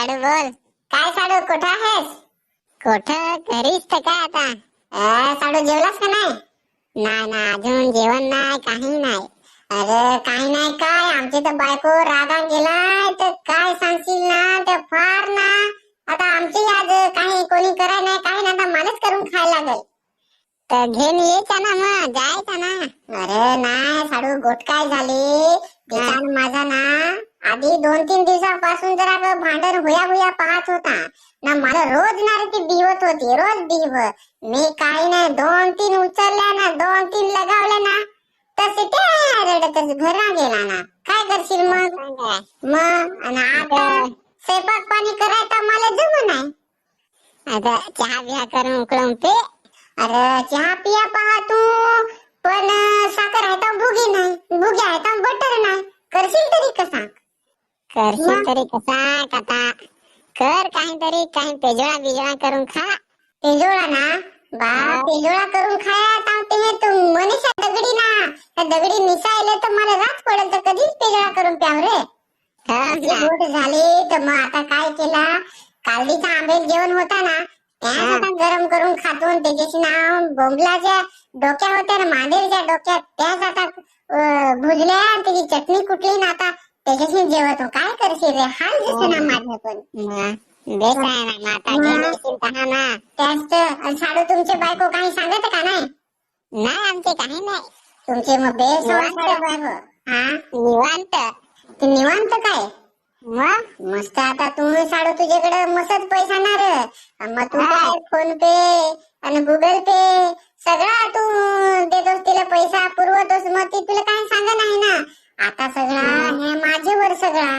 साडू बोल काय साडू कुठं आहेस? कुठं? घरीच तर काय आता? अ, साडू जेवलास का नाही? नाही ना अजून जेवण नाही काही नाही. अरे काही नाही काय? आमची तर बायको रागान गेलाय तर काय सांगशील ना? तर फार ना. आता आमची आज काही कोणी कराय नाही काही नाही आता मलाच करून खायला लागेल. तर घेऊन येचा ना मग जायचं ना अरे नाही साडू गोट काय झाली माझा ना. आधी दोन तीन दिवसापासून जरा भांडण हुया हुया पाहत होता. ना मला रोज ना ती बिवत होती रोज बिव मी काही नाही दोन तीन उचलल्या ना दोन तीन लगावल्या ना तसे ते रडतच घरा गेला ना. काय करशील मग? मग? आणि आता स्वयंपाक पाणी करायचा मला जम नाही. आता चहा बिहा करून उकळून पे. अरे चहा पिया पहा तू. पण साखर आहे तर भुगी नाही भुगी आहे तर बटर नाही. करशील तरी कसा? करशील मग? तरी कसा कथा कर काहीतरी काही पेजोळा बिजोळा करून खा. पेजोळा ना? बा पेजोळा करून खाया सांगते हे तू. मनीषा दगडी ना. त्या दगडी मिसायले तर मला रात पडेल तर कधीच पेजोळा करून प्याव रे. हो झाली. तर मग आता काय केला? कालदीचा आंबेल जेवण होता ना त्याच हा. आता गरम करून खातो आणि त्याच्याशी ना बोंबलाच्या डोक्या होत्या ना मांदेरच्या डोक्यात त्याच आता भुजल्या आणि त्याची चटणी कुटली ना आता त्याच्याशी जेवतो. काय करशील रे? हाल दिसते ना माझं पण बेस आहे ना माता ना त्याच साडू तुमचे बायको काही सांगत का नाही? नाही आमचे काही नाही. तुमचे मग बेस निवांत. बायको हा? निवांत. ते निवांत काय? मग? मस्त आता तू साडू तुझ्याकडे मस्त पैसा ना रे. मग तू हा. काय फोन पे आणि गुगल पे सगळा तू देतोस तिला पैसा पुरवतोस. मग ती तुला काही सांगा नाही ना. आता सगळा हे वर सगळा.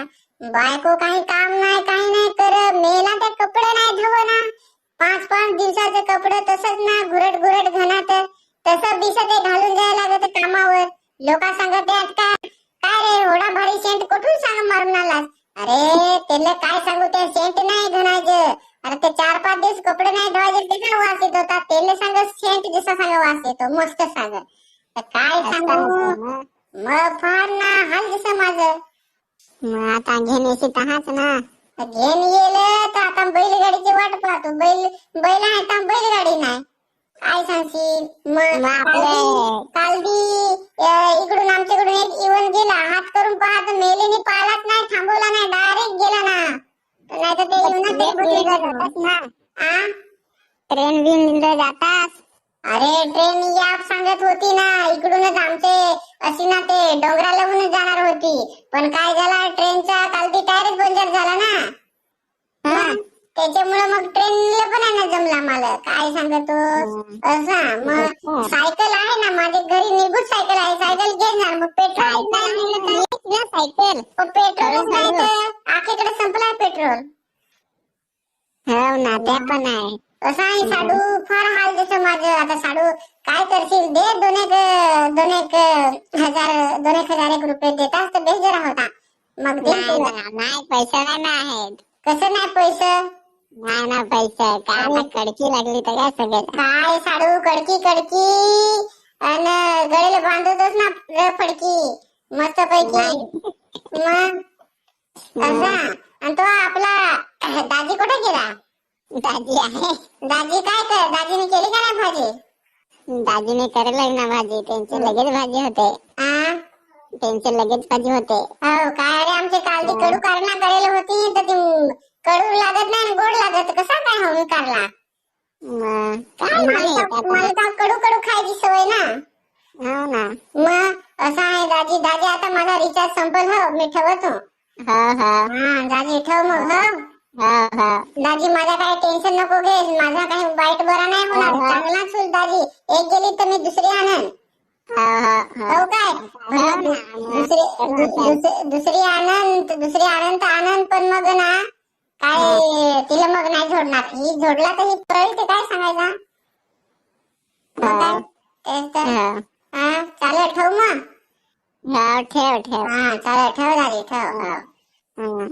बायको काही काम नाही काही नाही कर मेला ते कपडे नाही धुवना. पाच पाच दिवसाचे कपडे तसंच ना घुरट घुरट घालत तसं बिस ते घालून जायला लागत कामावर. लोक सांगत आहेत का काय रे होडा भारी सेंट कुठून सांग मारून आलास अरे त्याला काय सांगू ते सेंट नाही धुणायचं अरे ते चार पाच दिवस कपडे नाही धुवायचे त्याचा वास येत होता. त्याला सांग सेंट जसा सांग वास येतो. मस्त सांग. काय सांगू? मग. फार ना हाल दिसं माझं. मग आता घेऊन येशील तहाच ना. तर आता बैलगाडीची वाट पाहतो. बैल बैल आहे तर बैलगाडी नाही. काय सांगशील? मग काल बी इकडून आमच्याकडून एक इवन गेला. हात करून पाहत मेलेनी पाहिलाच नाही थांबवला नाही डायरेक्ट गेला ना. नाही तर ते येऊन ट्रेन बिन जातास? अरे ट्रेन या सांगत होती ना इकडूनच आमचे अशी ना ते डोंगरालाहूनच जाणार होती. पण काय झाला ट्रेनचा काल ती टायरच पंक्चर झाला ना. हा. त्याच्यामुळे मग ट्रेनला पण आहे ना जमला मला काय सांगतो असा मग सायकल आहे ना माझ्या घरी निघून सायकल आहे सायकल घेणार. मग पेट्रोल सायकल पेट्रोल तर आखीकडे संपलाय पेट्रोल. हो ना ते पण आहे. असं आहे साडू फार हाल जसं माझं. आता साडू काय करशील? दे दोन एक दोन एक हजार दोन एक हजार एक रुपये देतास तर बेस जरा होता. मग दे नाही तुला. ना, नाही पैसे नाही ना आहेत कसं नाही पैसे? नाही ना पैसे. काय आता कडकी लागली तर काय सगळं? काय साडू कडकी कडकी. आणि गळीला बांधतोस ना र फडकी. मस्त पैकी मग असा. आणि तो आपला दाजी कुठे गेला? दाजी आहे. दाजी काय कर? दाजीने केली का नाही भाजी? दाजीने करेल ना भाजी. त्यांचे लगेच भाजी होते. आ? त्यांचे लगेच भाजी होते. हो काय रे आमचे कालदी कडू कारणा करेल होती. तर ती कडू लागत नाही गोड लागत. कसा काय हो मग काय मला कडू कडू खायची सवय ना? हो ना. मग असं आहे दाजी दाजी आता माझा रिचार्ज संपल हो. मी ठेवतो. हो हो. हा दाजी ठेव मग हो. हो हो. दाजी माझा काही टेन्शन नको घे. माझा काही वाईट बरा नाही होणार. चांगलाच होईल दाजी. एक गेली तर मी दुसरी आणन. हो काय? दुसरी मग. दु- दुस- दुसरी आनंद दुसरी आनंद तर आनंद पण मग ना काय तिला मग नाही जोडणार. ही जोडला तर ही पळेल ते काय सांगायचा? मग काय? हो तेच तर. चालेल ठेव मग? हो ठेव ठेव. हा चालेल ठेव दादी ठेव. हं.